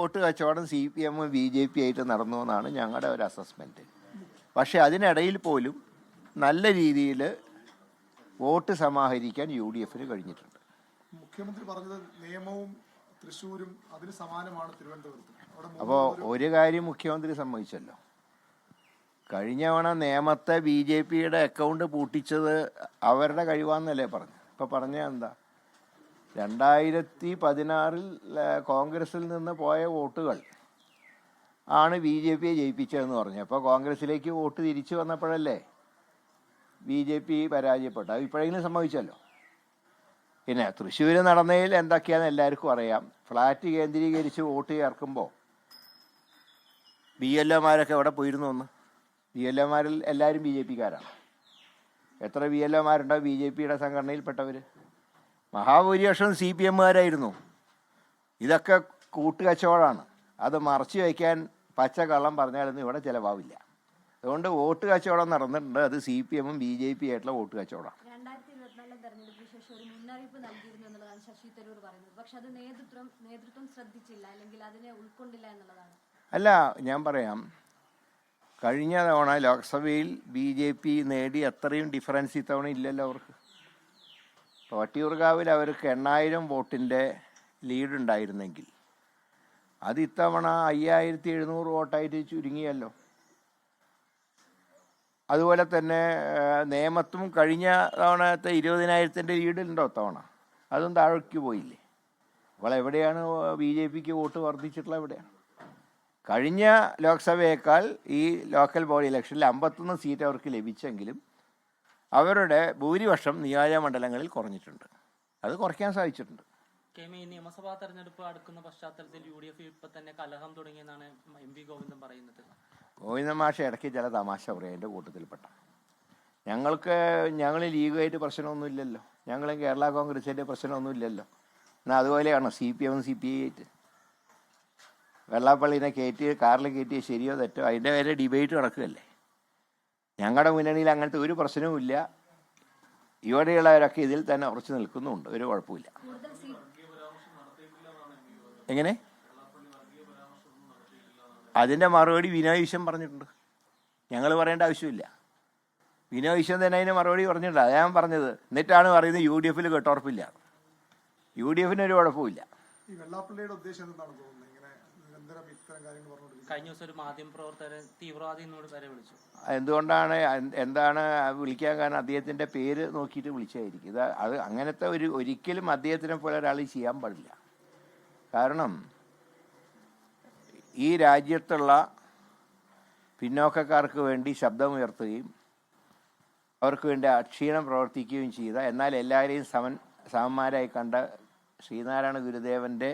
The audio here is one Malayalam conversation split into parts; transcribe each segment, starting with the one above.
വോട്ട് കച്ചവടം സി പി എമ്മും ബി ജെ പി ആയിട്ട് നടന്നു എന്നാണ് ഞങ്ങളുടെ ഒരു അസസ്മെന്റ് പക്ഷേ അതിനിടയിൽ പോലും നല്ല രീതിയിൽ വോട്ട് സമാഹരിക്കാൻ യു ഡി എഫിന് കഴിഞ്ഞിട്ടുണ്ട്. മുഖ്യമന്ത്രി പറഞ്ഞത് നിയമവും തൃശ്ശൂരും അതിന് സമാനമാണ് തിരുവനന്തപുരത്ത്. അപ്പോൾ ഒരു കാര്യം മുഖ്യമന്ത്രി സമ്മതിച്ചല്ലോ. കഴിഞ്ഞ തവണ നിയമത്തെ ബി ജെ പിയുടെ അക്കൗണ്ട് പൂട്ടിച്ചത് അവരുടെ കഴിവാന്നല്ലേ പറഞ്ഞു ഇപ്പം പറഞ്ഞ എന്താ? രണ്ടായിരത്തി പതിനാറിൽ കോൺഗ്രസിൽ നിന്ന് പോയ വോട്ടുകൾ ആണ് ബി ജെ പിയെ ജയിപ്പിച്ചതെന്ന് പറഞ്ഞു. അപ്പോൾ കോൺഗ്രസിലേക്ക് വോട്ട് തിരിച്ചു വന്നപ്പോഴല്ലേ ബി ജെ പി പരാജയപ്പെട്ടു അത് ഇപ്പോഴെങ്കിലും സംഭവിച്ചല്ലോ. പിന്നെ തൃശ്ശൂർ നടന്നതിൽ എന്തൊക്കെയാണെന്ന് എല്ലാവർക്കും അറിയാം. ഫ്ലാറ്റ് കേന്ദ്രീകരിച്ച് വോട്ട് ചേർക്കുമ്പോൾ ബി എൽ ഒമാരൊക്കെ എവിടെ പോയിരുന്നു ഒന്ന് ബി എൽ ഒമാരിൽ എല്ലാവരും ബി ജെ പിക്കാരാണ്. എത്ര ബി എൽ ഒമാരുണ്ടോ? ബി ജെ പിയുടെ സംഘടനയിൽപ്പെട്ടവർ മഹാഭൂരിപക്ഷം സി പി എമ്മുകാരായിരുന്നു. ഇതൊക്കെ കൂട്ടുകച്ചവടമാണ്. അത് മറച്ചു വയ്ക്കാൻ പച്ച കള്ളം പറഞ്ഞാലൊന്നും ഇവിടെ ചിലവാവില്ല. അതുകൊണ്ട് വോട്ട് കച്ചവടം നടന്നിട്ടുണ്ട്. അത് സി പി എമ്മും ബി ജെ പി ആയിട്ടുള്ള വോട്ട് കച്ചവടം അല്ല ഞാൻ പറയാം. കഴിഞ്ഞ തവണ ലോക്സഭയിൽ ബി ജെ പി നേടി അത്രയും ഡിഫറൻസ് ഇത്തവണ ഇല്ലല്ലോ അവർക്ക്. വട്ടിയൂർക്കാവിൽ അവർക്ക് എണ്ണായിരം വോട്ടിന്റെ ലീഡ് ഉണ്ടായിരുന്നെങ്കിൽ അത് ഇത്തവണ അയ്യായിരത്തി എഴുന്നൂറ് വോട്ടായിട്ട് ചുരുങ്ങിയല്ലോ. അതുപോലെ തന്നെ നേമത്തും കഴിഞ്ഞ തവണത്തെ ഇരുപതിനായിരത്തിന്റെ ലീഡിലുണ്ടോ തവണ അതും താഴേക്ക് പോയില്ലേ? അപ്പോൾ എവിടെയാണ് ബി ജെ പിക്ക് വോട്ട് വർദ്ധിച്ചിട്ടുള്ളത് എവിടെയാണ്? കഴിഞ്ഞ ലോക്സഭയേക്കാൾ ഈ ലോക്കൽ ബോഡി ഇലക്ഷനിൽ അമ്പത്തൊന്ന് സീറ്റ് അവർക്ക് ലഭിച്ചെങ്കിലും അവരുടെ ഭൂരിപക്ഷം നിയോജക മണ്ഡലങ്ങളിൽ കുറഞ്ഞിട്ടുണ്ട്. അത് കുറയ്ക്കാൻ സാധിച്ചിട്ടുണ്ട്. ഈ നിയമസഭാ തെരഞ്ഞെടുപ്പ് അടുക്കുന്ന പശ്ചാത്തലത്തിൽ യു ഡി എഫ് ഇപ്പൊ തന്നെ കലഹം തുടങ്ങിയെന്നാണ് എം പി ഗോവിന്ദൻ പറയുന്നത്. ഗോവിന്ദൻ മാഷ ഇടയ്ക്ക് ചില തമാശ പറയാം എന്റെ കൂട്ടത്തിൽപ്പെട്ട. ഞങ്ങൾക്ക് ഞങ്ങൾ ലീഗുമായിട്ട് പ്രശ്നമൊന്നുമില്ലല്ലോ ഞങ്ങളും കേരള കോൺഗ്രസിന്റെ പ്രശ്നമൊന്നും ഇല്ലല്ലോ. എന്നാൽ അതുപോലെയാണോ സി പി എമ്മും സി പി ഐ ആയിട്ട്? വെള്ളാപ്പള്ളിനെ കയറ്റി കാറിൽ കയറ്റിയ ശരിയോ തെറ്റോ? അതിന്റെ വരെ ഡിബേറ്റ് നടക്കുകയല്ലേ? ഞങ്ങളുടെ മുന്നണിയിൽ അങ്ങനത്തെ ഒരു പ്രശ്നവുമില്ല. ഇവിടെയുള്ളവരൊക്കെ ഇതിൽ തന്നെ ഉറച്ചു നിൽക്കുന്നുണ്ട്. ഒരു കുഴപ്പമില്ല എങ്ങനെ? അതിന്റെ മറുപടി വിനോയ് വിശ്വം പറഞ്ഞിട്ടുണ്ട്. ഞങ്ങൾ പറയേണ്ട ആവശ്യമില്ല. വിനോയ് വിശ്വം തന്നെ അതിന് മറുപടി പറഞ്ഞിട്ടുണ്ട്. അതാ ഞാൻ പറഞ്ഞത്. എന്നിട്ടാണ് പറയുന്നത് യു ഡി എഫിൽ കെട്ടുറപ്പില്ല യു ഡി എഫിന് ഒരു കുഴപ്പമില്ല ഈ വെള്ളാപ്പള്ളിയുടെ ഉദ്ദേശം എന്താണെന്ന് തോന്നുന്നത് ഇങ്ങനെ നിരന്തരം ഇത്തരം കാര്യങ്ങൾ പറഞ്ഞുകൊണ്ടിരിക്കുന്നത് കഴിഞ്ഞ ദിവസം ഒരു മാധ്യമ പ്രവർത്തകരെ തീവ്രവാദി എന്നോട് വരെ വിളിച്ചു. എന്തുകൊണ്ടാണ് എന്താണ് വിളിക്കാൻ കാരണം? അദ്ദേഹത്തിന്റെ പേര് നോക്കിയിട്ട് വിളിച്ചായിരിക്കും. ഇത് അത് അങ്ങനത്തെ ഒരു ഒരിക്കലും അദ്ദേഹത്തിനെ പോലെ ഒരാൾ ചെയ്യാൻ പാടില്ല. കാരണം ഈ രാജ്യത്തുള്ള പിന്നോക്കക്കാർക്ക് വേണ്ടി ശബ്ദമുയർത്തുകയും അവർക്ക് വേണ്ടി അക്ഷീണം പ്രവർത്തിക്കുകയും ചെയ്ത എന്നാൽ എല്ലാവരെയും സമൻ സമന്മാരായി കണ്ട ശ്രീനാരായണ ഗുരുദേവന്റെ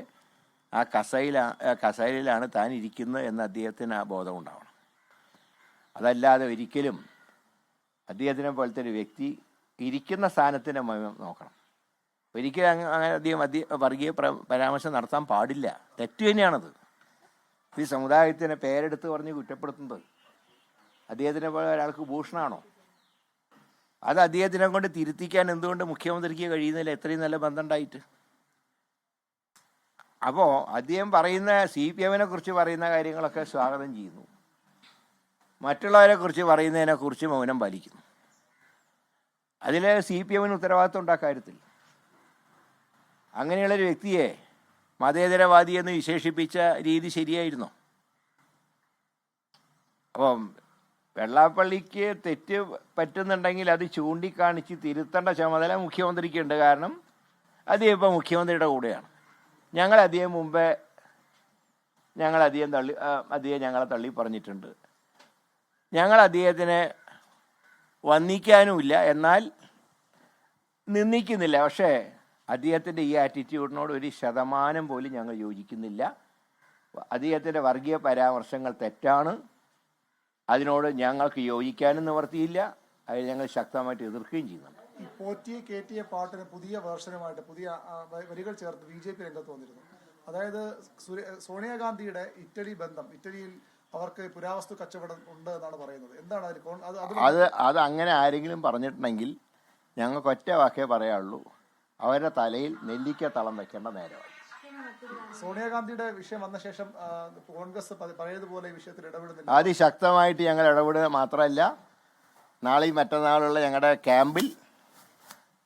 ആ കസയിലാ കസയിലാണ് താൻ ഇരിക്കുന്നത് എന്ന് അദ്ദേഹത്തിന് ആ ബോധം ഉണ്ടാവണം. അതല്ലാതെ ഒരിക്കലും അദ്ദേഹത്തിനെ പോലത്തെ ഒരു വ്യക്തി ഇരിക്കുന്ന സ്ഥാനത്തിനെ നോക്കണം. ഒരിക്കലും അങ്ങ് അങ്ങനെ അധികം അധിക വർഗീയ പ്ര- പരാമർശം നടത്താൻ പാടില്ല. തെറ്റു തന്നെയാണത്. ഈ സമുദായത്തിനെ പേരെടുത്ത് പറഞ്ഞ് കുറ്റപ്പെടുത്തുന്നത് അദ്ദേഹത്തിനെ പോലെ ഒരാൾക്ക് ഭൂഷണമാണോ അത് അദ്ദേഹത്തിനെ കൊണ്ട് തിരുത്തിക്കാൻ എന്തുകൊണ്ട് മുഖ്യമന്ത്രിക്ക് കഴിയുന്നില്ല? എത്രയും നല്ല ബന്ധം ഉണ്ടായിട്ട്. അപ്പോൾ അദ്ദേഹം പറയുന്ന സി പി എമ്മിനെ കുറിച്ച് പറയുന്ന കാര്യങ്ങളൊക്കെ സ്വാഗതം ചെയ്യുന്നു. മറ്റുള്ളവരെ കുറിച്ച് പറയുന്നതിനെ കുറിച്ച് മൗനം പാലിക്കുന്നു. അതിൽ സി പി എമ്മിന് ഉത്തരവാദിത്വം ഉണ്ടാക്കാര്യത്തിൽ അങ്ങനെയുള്ളൊരു വ്യക്തിയെ മതേതരവാദി എന്ന് വിശേഷിപ്പിച്ച രീതി ശരിയായിരുന്നോ? അപ്പം വെള്ളാപ്പള്ളിക്ക് തെറ്റ് പറ്റുന്നുണ്ടെങ്കിൽ അത് ചൂണ്ടിക്കാണിച്ച് തിരുത്തേണ്ട ചുമതല മുഖ്യമന്ത്രിക്കുണ്ട് കാരണം അദ്ദേഹം ഇപ്പോൾ മുഖ്യമന്ത്രിയുടെ കൂടെയാണ്. ഞങ്ങൾ അധികം മുമ്പേ ഞങ്ങൾ അധികം തള്ളി അധികം ഞങ്ങളെ തള്ളി പറഞ്ഞിട്ടുണ്ട്. ഞങ്ങൾ അദ്ദേഹത്തിനെ വന്നിക്കാനുമില്ല എന്നാൽ നിന്ദിക്കുന്നില്ല. പക്ഷേ അദ്ദേഹത്തിന്റെ ഈ ആറ്റിറ്റ്യൂഡിനോട് ഒരു ശതമാനം പോലും ഞങ്ങൾ യോജിക്കുന്നില്ല. അദ്ദേഹത്തിന്റെ വർഗീയ പരാമർശങ്ങൾ തെറ്റാണ്. അതിനോട് ഞങ്ങൾക്ക് യോജിക്കാനും നിവർത്തിയില്ല. അത് ഞങ്ങൾ ശക്തമായിട്ട് എതിർക്കുകയും ചെയ്യുന്നുണ്ട്. ഈ പോറ്റിയെ കയറ്റിയ പാട്ടിന് പുതിയ വേർഷനുമായിട്ട് പുതിയ വരികൾ ചേർത്ത് ബി ജെ പി രംഗത്ത് വന്നിരുന്നു. അതായത് സോണിയാഗാന്ധിയുടെ ഇറ്റലി ബന്ധം ഇറ്റലിയിൽ അവർക്ക് പുരാവസ്തു കച്ചവടം ഉണ്ട് എന്നാണ് പറയുന്നത്. എന്താണ് അതിൽ അത് അത് അങ്ങനെ ആരെങ്കിലും പറഞ്ഞിട്ടുണ്ടെങ്കിൽ ഞങ്ങൾക്ക് ഒറ്റ വാക്കേ പറയാനുള്ളൂ. അവരുടെ തലയിൽ നെല്ലിക്ക തളം വെക്കേണ്ട നേരമായി. സോണിയാഗാന്ധിയുടെ വിഷയം വന്ന ശേഷം കോൺഗ്രസ് പഴയതുപോലെ ഈ വിഷയത്തിൽ ഇടപെടുന്നില്ല. അതിശക്തമായിട്ട് ഞങ്ങൾ ഇടപെടുക മാത്രമല്ല നാളെയും മറ്റന്നാളുള്ള ഞങ്ങളുടെ ക്യാമ്പിൽ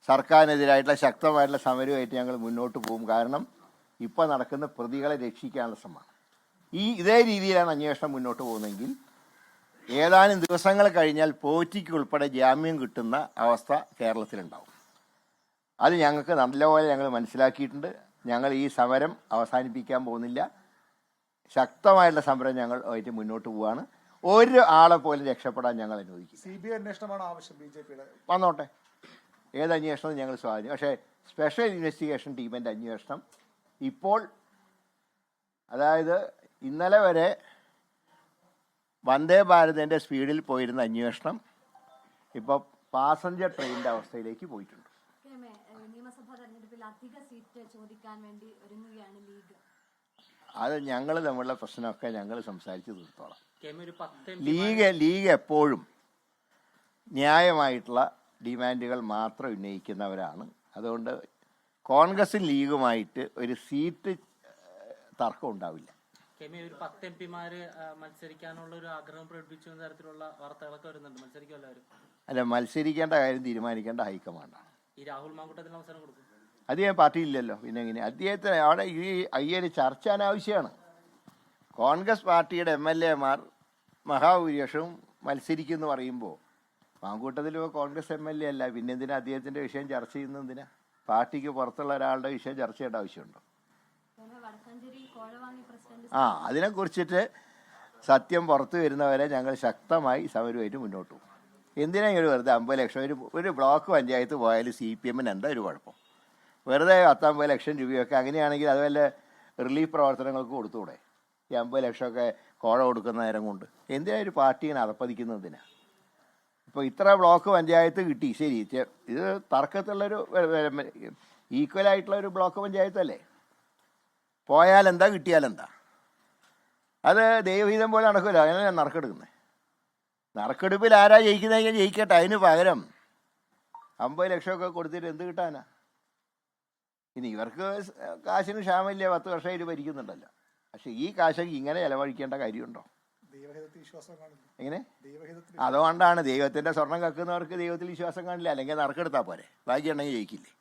സർക്കാരിനെതിരായിട്ടുള്ള ശക്തമായിട്ടുള്ള സമരവുമായിട്ട് ഞങ്ങൾ മുന്നോട്ട് പോകും. കാരണം ഇപ്പോൾ നടക്കുന്ന പ്രതികളെ രക്ഷിക്കാനുള്ള ശ്രമമാണ് ഈ ഇതേ രീതിയിലാണ് അന്വേഷണം മുന്നോട്ട് പോകുന്നതെങ്കിൽ ഏതാനും ദിവസങ്ങൾ കഴിഞ്ഞാൽ പോറ്റിക്ക് ഉൾപ്പെടെ ജാമ്യം കിട്ടുന്ന അവസ്ഥ കേരളത്തിലുണ്ടാവും. അത് ഞങ്ങൾക്ക് നല്ലപോലെ ഞങ്ങൾ മനസ്സിലാക്കിയിട്ടുണ്ട്. ഞങ്ങൾ ഈ സമരം അവസാനിപ്പിക്കാൻ പോകുന്നില്ല. ശക്തമായിട്ടുള്ള സമരം ഞങ്ങൾ ആയിട്ട് മുന്നോട്ട് പോവുകയാണ് ഒരു ആളെ പോലും രക്ഷപ്പെടാൻ ഞങ്ങൾ അനുവദിക്കും സി ബി ഐ അന്വേഷണമാണ് ആവശ്യം ബി ജെ പിയുടെ. വന്നോട്ടെ. ഏത് അന്വേഷണം ഞങ്ങൾ സ്വാധീനം പക്ഷേ സ്പെഷ്യൽ ഇൻവെസ്റ്റിഗേഷൻ ടീമിന്റെ അന്വേഷണം ഇപ്പോൾ അതായത് ഇന്നലെ വരെ വന്ദേ ഭാരതിന്റെ സ്പീഡിൽ പോയിരുന്ന അന്വേഷണം ഇപ്പോൾ പാസഞ്ചർ ട്രെയിനിന്റെ അവസ്ഥയിലേക്ക് പോയിട്ടുണ്ട്. നിയമസഭാ തെരഞ്ഞെടുപ്പിൽ അധിക സീറ്റ് ചോദിക്കാൻ വേണ്ടി ഒരുങ്ങുകയാണ് ലീഗ്. അത് ഞങ്ങൾ തമ്മിലുള്ള പ്രശ്നമൊക്കെ ഞങ്ങൾ സംസാരിച്ച് തീർത്തോളാം. ലീഗ് ലീഗ് എപ്പോഴും ന്യായമായിട്ടുള്ള ഡിമാൻഡുകൾ മാത്രം ഉന്നയിക്കുന്നവരാണ്. അതുകൊണ്ട് കോൺഗ്രസ് ലീഗുമായിട്ട് ഒരു സീറ്റ് തർക്കം ഉണ്ടാവില്ല. ഒരു പത്ത് എം പിമാര് മത്സരിക്കാനുള്ള ഒരു ആഗ്രഹം പ്രകടിപ്പിച്ചു എന്ന തരത്തിലുള്ള വാർത്തകളൊക്കെ വരുന്നുണ്ട്. മത്സരിക്കുമല്ലോ അല്ല മത്സരിക്കേണ്ട കാര്യം തീരുമാനിക്കേണ്ട ഹൈക്കമാൻഡാണ്. ഈ രാഹുൽ മാങ്കൂട്ടത്തിന് അവസരം കൊടുക്കും. അദ്ദേഹം പാർട്ടിയില്ലല്ലോ. പിന്നെ എങ്ങനെ അദ്ദേഹത്തിന് അവിടെ ഈ അയ്യൊരു ചർച്ച അനാവശ്യമാണ്. കോൺഗ്രസ് പാർട്ടിയുടെ എം എൽ എമാർ മഹാഭൂരിപക്ഷവും മത്സരിക്കുമെന്ന് പറയുമ്പോൾ Mamkootathil Congress M L A അല്ല. പിന്നെ എന്തിനാ അദ്ദേഹത്തിന്റെ വിഷയം ചർച്ച ചെയ്യുന്നത് എന്തിനാ? പാർട്ടിക്ക് പുറത്തുള്ള ഒരാളുടെ വിഷയം ചർച്ച ചെയ്യേണ്ട ആവശ്യമുണ്ടോ? ആ അതിനെക്കുറിച്ചിട്ട് സത്യം പുറത്തു വരുന്നവരെ ഞങ്ങൾ ശക്തമായി സമരമായിട്ട് മുന്നോട്ട് പോകും. എന്തിനാ ഇങ്ങനെ വെറുതെ അമ്പത് ലക്ഷം? ഒരു ഒരു ബ്ലോക്ക് പഞ്ചായത്ത് പോയാലും സി പി എമ്മിന് എന്താ ഒരു കുഴപ്പം? വെറുതെ പത്തമ്പത് ലക്ഷം രൂപയൊക്കെ അങ്ങനെയാണെങ്കിൽ അതുപോലെ റിലീഫ് പ്രവർത്തനങ്ങൾക്ക് കൊടുത്തുകൂടെ ഈ അമ്പത് ലക്ഷമൊക്കെ കോഴ കൊടുക്കുന്ന നേരം കൊണ്ട്. എന്തിനാ ഒരു പാർട്ടി ഇങ്ങനെ അതപ്പതിക്കുന്നത് എന്തിനാ? ഇപ്പോൾ ഇത്ര ബ്ലോക്ക് പഞ്ചായത്ത് കിട്ടി. ശരി ഇത് തർക്കത്തിലുള്ളൊരു ഈക്വൽ ആയിട്ടുള്ള ഒരു ബ്ലോക്ക് പഞ്ചായത്തല്ലേ? പോയാൽ എന്താ കിട്ടിയാലെന്താ അത് ദൈവഹിതം പോലെ നടക്കില്ല അങ്ങനെ നറുക്കെടുക്കുന്നത് നറുക്കെടുപ്പിൽ ആരാ ജയിക്കുന്നതെങ്കിൽ ജയിക്കട്ടെ. അതിന് പകരം അമ്പത് ലക്ഷമൊക്കെ കൊടുത്തിട്ട് എന്ത് കിട്ടാനാ? ഇനി ഇവർക്ക് കാശിന് ക്ഷാമമില്ല. പത്ത് വർഷം ഇത് ഭരിക്കുന്നുണ്ടല്ലോ. പക്ഷെ ഈ കാശൊക്കെ ഇങ്ങനെ ചിലവഴിക്കേണ്ട കാര്യമുണ്ടോ? എങ്ങനെ? അതുകൊണ്ടാണ് ദൈവത്തിന്റെ സ്വർണം കക്കുന്നവർക്ക് ദൈവത്തിൽ വിശ്വാസം കാണില്ല. അല്ലെങ്കിൽ നറുക്കെടുത്താ പോരെ. ബാക്കിയുണ്ടെങ്കിൽ ജയിക്കില്ലേ?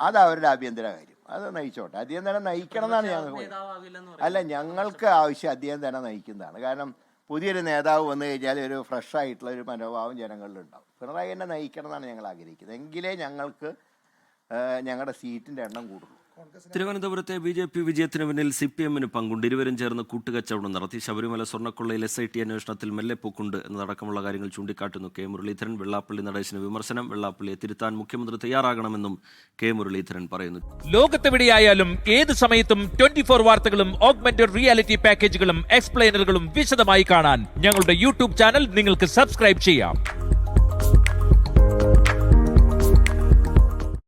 അത് അവരുടെ ആഭ്യന്തര കാര്യം. അത് നയിച്ചോട്ടെ. അദ്ദേഹം തന്നെ നയിക്കണം എന്നാണ് ഞങ്ങൾക്ക് പറയുന്നത്. അല്ല ഞങ്ങൾക്ക് ആവശ്യം അദ്ദേഹം തന്നെ നയിക്കുന്നതാണ്. കാരണം പുതിയൊരു നേതാവ് വന്നു കഴിഞ്ഞാൽ ഒരു ഫ്രഷ് ആയിട്ടുള്ള ഒരു മനോഭാവം ജനങ്ങളിലുണ്ടാവും. പിണറായി തന്നെ നയിക്കണം എന്നാണ് ഞങ്ങൾ ആഗ്രഹിക്കുന്നത്. എങ്കിലേ ഞങ്ങൾക്ക് ഞങ്ങളുടെ സീറ്റിന്റെ എണ്ണം കൂടുള്ളൂ. തിരുവനന്തപുരത്തെ ബി ജെ പി വിജയത്തിന് പിന്നിൽ സി പി എമ്മിന് പങ്കുണ്ട്. ഇരുവരും ചേർന്ന് കൂട്ടുകച്ചവടം നടത്തി. ശബരിമല സ്വർണക്കൊള്ളയിൽ എസ് ഐ ടി അന്വേഷണത്തിൽ മെല്ലെ പോക്കുണ്ട് എന്നതടക്കമുള്ള കാര്യങ്ങൾ ചൂണ്ടിക്കാട്ടുന്നു കെ മുരളീധരൻ. വെള്ളാപ്പള്ളി നടേശന് വിമർശനം. വെള്ളാപ്പള്ളിയെ തിരുത്താൻ മുഖ്യമന്ത്രി തയ്യാറാകണമെന്നും കെ മുരളീധരൻ പറയുന്നു. ലോകത്തെവിടെയായാലും ഏത് സമയത്തും ട്വന്റി ഫോർ വാർത്തകളും ഓഗ്മെന്റഡ് റിയാലിറ്റി പാക്കേജുകളും എക്സ്പ്ലെയിനറുകളും വിശദമായി കാണാൻ ഞങ്ങളുടെ യൂട്യൂബ് ചാനൽ നിങ്ങൾക്ക് സബ്സ്ക്രൈബ് ചെയ്യാം.